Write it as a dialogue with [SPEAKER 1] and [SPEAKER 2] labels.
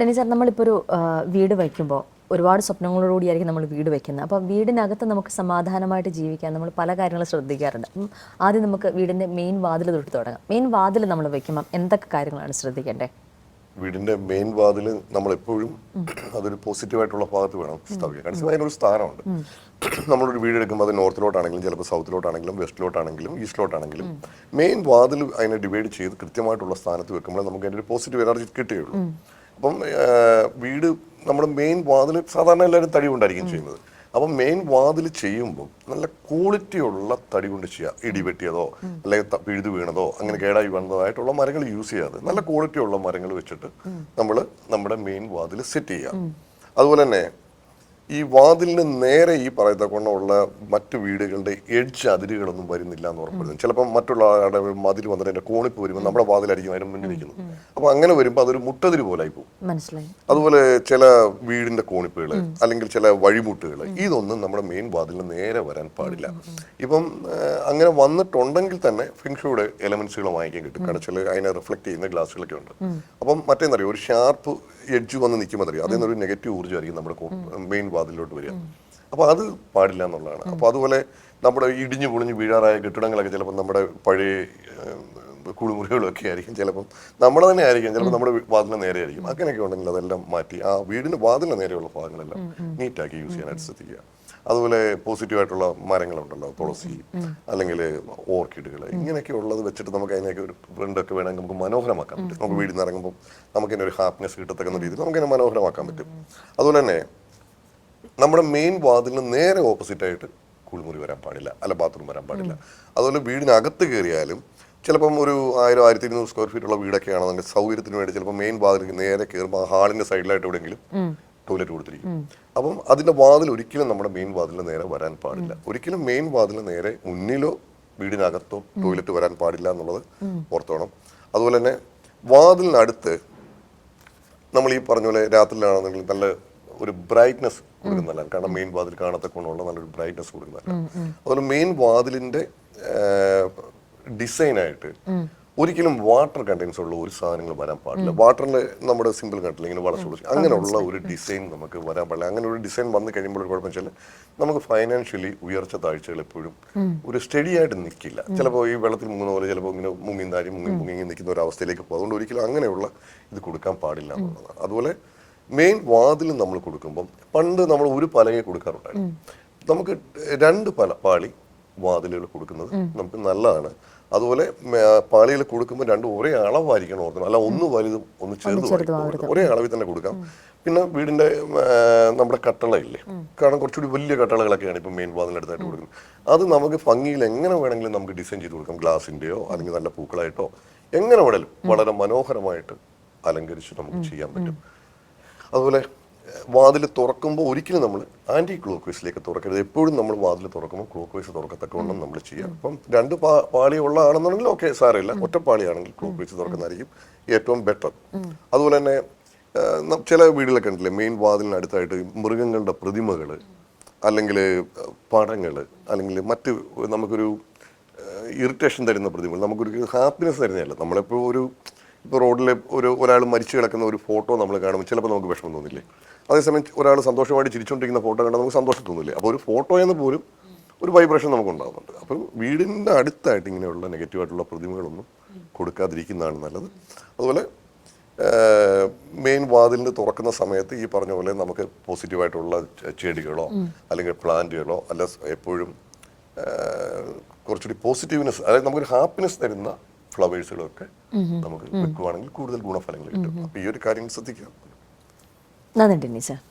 [SPEAKER 1] Deny sir നമ്മളിപ്പോൾ ഒരു വീട് വയ്ക്കുമ്പോൾ ഒരുപാട് സ്വപ്നങ്ങളോടുകൂടിയായിരിക്കും നമ്മൾ വീട് വയ്ക്കുന്നത്. അപ്പോൾ വീടിനകത്ത് നമുക്ക് സമാധാനമായിട്ട് ജീവിക്കാൻ നമ്മൾ പല കാര്യങ്ങളും ശ്രദ്ധിക്കാറുണ്ട്. അപ്പം ആദ്യം നമുക്ക് വീടിന്റെ മെയിൻ വാതിൽ തൊട്ട് തുടങ്ങാം. മെയിൻ വാതിൽ നമ്മൾ വയ്ക്കുമ്പം എന്തൊക്കെ കാര്യങ്ങളാണ് ശ്രദ്ധിക്കേണ്ടത്
[SPEAKER 2] വീടിന്റെ മെയിൻ വാതിൽ നമ്മളെപ്പോഴും അതൊരു പോസിറ്റീവായിട്ടുള്ള ഭാഗത്ത് വേണം സ്ഥാപിക്കാൻ. കാരണം അതിനൊരു സ്ഥാനമുണ്ട്. നമ്മളൊരു വീട് എടുക്കുമ്പോൾ അത് നോർത്തിലോട്ടാണെങ്കിലും ചിലപ്പോൾ സൗത്തിലോട്ടാണെങ്കിലും വെസ്റ്റിലോട്ടാണെങ്കിലും ഈസ്റ്റിലോട്ടാണെങ്കിലും മെയിൻ വാതിൽ അതിനെ ഡിവൈഡ് ചെയ്ത് കൃത്യമായിട്ടുള്ള സ്ഥാനത്ത് വെക്കുമ്പോൾ നമുക്ക് അതിന്റെ ഒരു പോസിറ്റീവ് എനർജി കിട്ടുകയുള്ളൂ അപ്പം വീട് നമ്മുടെ മെയിൻ വാതിൽ സാധാരണ എല്ലാവരും തടി കൊണ്ടായിരിക്കും ചെയ്യുന്നത്. അപ്പം മെയിൻ വാതിൽ ചെയ്യുമ്പോൾ നല്ല ക്വാളിറ്റിയുള്ള തടി കൊണ്ട് ചെയ്യുക ഇടി വെട്ടിയതോ അല്ലെങ്കിൽ പിഴുതു വീണതോ അങ്ങനെ കേടായി വന്നതായിട്ടുള്ള മരങ്ങൾ യൂസ് ചെയ്യാതെ നല്ല ക്വാളിറ്റിയുള്ള മരങ്ങൾ വെച്ചിട്ട് നമ്മൾ നമ്മുടെ മെയിൻ വാതിൽ സെറ്റ് ചെയ്യുക അതുപോലെ തന്നെ ഈ വാതിലിന് നേരെ ഈ പറയുന്ന കൊണ്ടുള്ള മറ്റു വീടുകളുടെ എഡ്ജ് അതിരുകളൊന്നും വരുന്നില്ല എന്ന് ഉറപ്പായിരുന്നു ചിലപ്പോൾ മറ്റുള്ള ആളുടെ മതിൽ വന്നിട്ട് അതിന്റെ കോണിപ്പ് വരുമ്പോൾ നമ്മുടെ വാതിലായിരിക്കും അതിന് മുന്നിൽ നിൽക്കുന്നത് അപ്പോൾ അങ്ങനെ വരുമ്പോൾ അതൊരു മുട്ടതിര് പോലായി പോകും.
[SPEAKER 1] മനസ്സിലായി.
[SPEAKER 2] അതുപോലെ ചില വീടിന്റെ കോണിപ്പുകൾ അല്ലെങ്കിൽ ചില വഴിമുട്ടുകൾ ഇതൊന്നും നമ്മുടെ മെയിൻ വാതിലിന് നേരെ വരാൻ പാടില്ല. ഇപ്പം അങ്ങനെ വന്നിട്ടുണ്ടെങ്കിൽ തന്നെ ഫിങ്ഷയുടെ എലമെന്റ്സുകൾ വാങ്ങിക്കാൻ കിട്ടും. ചില അതിനെ റിഫ്ലക്ട് ചെയ്യുന്ന ഗ്ലാസ്സുകളൊക്കെ ഉണ്ട്. അപ്പം മറ്റേന്നറിയോ ഒരു ഷാർപ്പ് എഡ്ജ് വന്ന് നിൽക്കുമ്പോൾ അറിയാം അതിൽ നിന്നൊരു നെഗറ്റീവ് ഊർജമായിരിക്കും നമ്മുടെ മെയിൻ വാതിലിലോട്ട് വരിക. അപ്പോൾ അത് പാടില്ല എന്നുള്ളതാണ്. അപ്പോൾ അതുപോലെ നമ്മുടെ ഇടിഞ്ഞു പൊളിഞ്ഞ് വീഴാറായ കെട്ടിടങ്ങളൊക്കെ ചിലപ്പോൾ നമ്മുടെ പഴയ കുളിമുറികളൊക്കെ ആയിരിക്കും. ചിലപ്പം നമ്മൾ തന്നെ ആയിരിക്കും. ചിലപ്പോൾ നമ്മുടെ വാതിലിന് നേരെ ആയിരിക്കും. അങ്ങനെയൊക്കെ ഉണ്ടെങ്കിൽ അതെല്ലാം മാറ്റി ആ വീടിന് വാതിലിന് നേരെയുള്ള ഭാഗങ്ങളെല്ലാം നീറ്റാക്കി യൂസ് ചെയ്യാനായിട്ട് ശ്രദ്ധിക്കുക. അതുപോലെ പോസിറ്റീവ് ആയിട്ടുള്ള മരങ്ങളുണ്ടല്ലോ. തുളസി അല്ലെങ്കിൽ ഓർക്കിഡുകൾ. ഇങ്ങനെയൊക്കെ ഉള്ളത് വെച്ചിട്ട് നമുക്ക് അതിനെയൊക്കെ ഒരു ഫ്രണ്ടൊക്കെ വേണമെങ്കിൽ നമുക്ക് മനോഹരമാക്കാൻ പറ്റും. നമുക്ക് വീടിൽ നിന്ന് ഇറങ്ങുമ്പോൾ നമുക്കതിനൊരു ഹാപ്പിനെസ് കിട്ടത്തക്കുന്ന രീതിയിൽ നമുക്കതിനെ മനോഹരമാക്കാൻ പറ്റും. അതുപോലെ തന്നെ നമ്മുടെ മെയിൻ വാതിലിന് നേരെ ഓപ്പോസിറ്റ് ആയിട്ട് കുളിമുറി വരാൻ പാടില്ല അല്ല ബാത്റൂം വരാൻ പാടില്ല. അതുപോലെ വീടിനകത്ത് കയറിയാലും ചിലപ്പം ഒരു ആയിരം ആയിരത്തി ഇരുന്നൂറ് സ്ക്വയർ ഫീറ്റ് ഉള്ള വീടൊക്കെ ആണെന്നുണ്ടെങ്കിൽ സൗകര്യത്തിന് വേണ്ടി ചിലപ്പോൾ മെയിൻ വാതിലിന് നേരെ കയറുമ്പോൾ ആ ഹാളിന്റെ സൈഡിലായിട്ട് എവിടെയെങ്കിലും ടോയ്ലറ്റ് കൊടുത്തിരിക്കും. അപ്പം അതിന്റെ വാതിൽ ഒരിക്കലും നമ്മുടെ മെയിൻ വാതിലിന് നേരെ വരാൻ പാടില്ല. ഒരിക്കലും മെയിൻ വാതിലിന് നേരെ മുന്നിലോ വീടിനകത്തോ ടോയ്ലറ്റ് വരാൻ പാടില്ല എന്നുള്ളത് ഓർത്തോണം. അതുപോലെ തന്നെ വാതിലിനടുത്ത് നമ്മൾ ഈ പറഞ്ഞ പോലെ രാത്രിയിലാണെന്നുണ്ടെങ്കിൽ നല്ല ഒരു ബ്രൈറ്റ്നസ് കൊടുക്കുന്നതല്ല. കാരണം മെയിൻ വാതിൽ കാണത്തക്കൊണ്ടുള്ള നല്ലൊരു ബ്രൈറ്റ്നസ് കൊടുക്കുന്നതല്ല. അതുപോലെ മെയിൻ വാതിലിന്റെ ഡിസൈനായിട്ട് ഒരിക്കലും വാട്ടർ കണ്ടൻസ് ഉള്ള ഒരു സാധനങ്ങൾ വരാൻ പാടില്ല. വാട്ടറിൽ നമ്മുടെ സിമ്പിൾ കണ്ടില്ല ഇങ്ങനെ വളച്ചു അങ്ങനെയുള്ള ഒരു ഡിസൈൻ നമുക്ക് വരാൻ പാടില്ല. അങ്ങനെ ഒരു ഡിസൈൻ വന്നു കഴിയുമ്പോൾ ഒരു കുഴപ്പം വെച്ചാൽ നമുക്ക് ഫൈനാൻഷ്യലി ഉയർച്ച താഴ്ചകൾ എപ്പോഴും ഒരു സ്റ്റഡി ആയിട്ട് നിൽക്കില്ല ചിലപ്പോൾ ഈ വെള്ളത്തിൽ മുങ്ങുന്ന പോലെ ചിലപ്പോൾ ഇങ്ങനെ മുങ്ങി താരി മുങ്ങി മുങ്ങി നിൽക്കുന്ന ഒരു അവസ്ഥയിലേക്ക് പോകും. അതുകൊണ്ട് ഒരിക്കലും അങ്ങനെയുള്ള ഇത് കൊടുക്കാൻ പാടില്ല എന്നുള്ളതാണ്. അതുപോലെ മെയിൻ വാതിൽ നമ്മൾ കൊടുക്കുമ്പം പണ്ട് നമ്മൾ ഒരു പലകയെ കൊടുക്കാറുണ്ടായിരുന്നു. നമുക്ക് രണ്ട് പല പാളി വാതിലുകൾ കൊടുക്കുന്നത് നമുക്ക് നല്ലതാണ്. അതുപോലെ പാളിയിൽ കൊടുക്കുമ്പോൾ രണ്ടും ഒരേ അളവായിരിക്കണം ഓർക്കണം അല്ല ഒന്ന് വലുതും ഒന്ന് ചെറുതും ഒരേ അളവിൽ തന്നെ കൊടുക്കാം. പിന്നെ വീടിന്റെ നമ്മുടെ കട്ടളയില്ലേ? കാരണം കുറച്ചുകൂടി വലിയ കട്ടളകളൊക്കെയാണ് ഇപ്പം മെയിൻ വാതിലടുത്തായിട്ട് കൊടുക്കുന്നത്. അത് നമുക്ക് ഭംഗിയിൽ എങ്ങനെ വേണമെങ്കിലും നമുക്ക് ഡിസൈൻ ചെയ്ത് കൊടുക്കാം. ഗ്ലാസിന്റെയോ അല്ലെങ്കിൽ നല്ല പൂക്കളായിട്ടോ എങ്ങനെ വേണേലും വളരെ മനോഹരമായിട്ട് അലങ്കരിച്ച് നമുക്ക് ചെയ്യാൻ പറ്റും. അതുപോലെ വാതിൽ തുറക്കുമ്പോൾ ഒരിക്കലും നമ്മൾ ആന്റി ക്ലോക്ക് വൈസിലേക്ക് തുറക്കരുത്. എപ്പോഴും നമ്മൾ വാതിൽ തുറക്കുമ്പോൾ ക്ലോക്ക് വൈസ് തുറക്കത്തക്കവണ്ണം നമ്മൾ ചെയ്യുക. അപ്പം രണ്ട് പാ പാളി ഉള്ളതാണെന്നുണ്ടെങ്കിൽ ഓക്കെ സാരമില്ല. ഒറ്റപ്പാളിയാണെങ്കിൽ ക്ലോക്ക് വൈസ് തുറക്കുന്നതായിരിക്കും ഏറ്റവും ബെറ്റർ അതുപോലെ തന്നെ ചില വീടുകളൊക്കെ ഉണ്ടല്ലേ? മെയിൻ വാതിലിനടുത്തായിട്ട് മൃഗങ്ങളുടെ പ്രതിമകൾ അല്ലെങ്കിൽ പടങ്ങൾ അല്ലെങ്കിൽ മറ്റ് നമുക്കൊരു ഇറിറ്റേഷൻ തരുന്ന പ്രതിമകൾ നമുക്കൊരു ഹാപ്പിനെസ് തരുന്നതല്ല. നമ്മളെപ്പോഴും ഒരു ഇപ്പോൾ റോഡിൽ ഒരു ഒരാൾ മരിച്ചു കിടക്കുന്ന ഒരു ഫോട്ടോ നമ്മൾ കാണുമ്പോൾ ചിലപ്പോൾ നമുക്ക് വിഷമം തോന്നില്ലേ? അതേസമയം ഒരാൾ സന്തോഷമായിട്ട് ചിരിച്ചുകൊണ്ടിരിക്കുന്ന ഫോട്ടോ കണ്ടാൽ നമുക്ക് സന്തോഷം തോന്നില്ലേ? അപ്പോൾ ഒരു ഫോട്ടോ എന്ന് പോലും ഒരു വൈബ്രേഷൻ നമുക്ക് ഉണ്ടാകുന്നുണ്ട് അപ്പം വീടിന്റെ അടുത്തായിട്ട് ഇങ്ങനെയുള്ള നെഗറ്റീവായിട്ടുള്ള പ്രതിമകളൊന്നും കൊടുക്കാതിരിക്കുന്നതാണ് നല്ലത്. അതുപോലെ മെയിൻ വാതിലിന് തുറക്കുന്ന സമയത്ത് ഈ പറഞ്ഞ പോലെ നമുക്ക് പോസിറ്റീവായിട്ടുള്ള ചെടികളോ അല്ലെങ്കിൽ പ്ലാന്റുകളോ അല്ല എപ്പോഴും കുറച്ചുകൂടി പോസിറ്റീവ്നെസ് അതായത് നമുക്കൊരു ഹാപ്പിനെസ് തരുന്ന ഫ്ലവേഴ്സുകളൊക്കെ നമുക്ക് വെക്കുവാണെങ്കിൽ കൂടുതൽ ഗുണഫലങ്ങൾ കിട്ടും. അപ്പോൾ ഈ ഒരു കാര്യം ശ്രദ്ധിക്കാം.
[SPEAKER 1] നന്ദി സാർ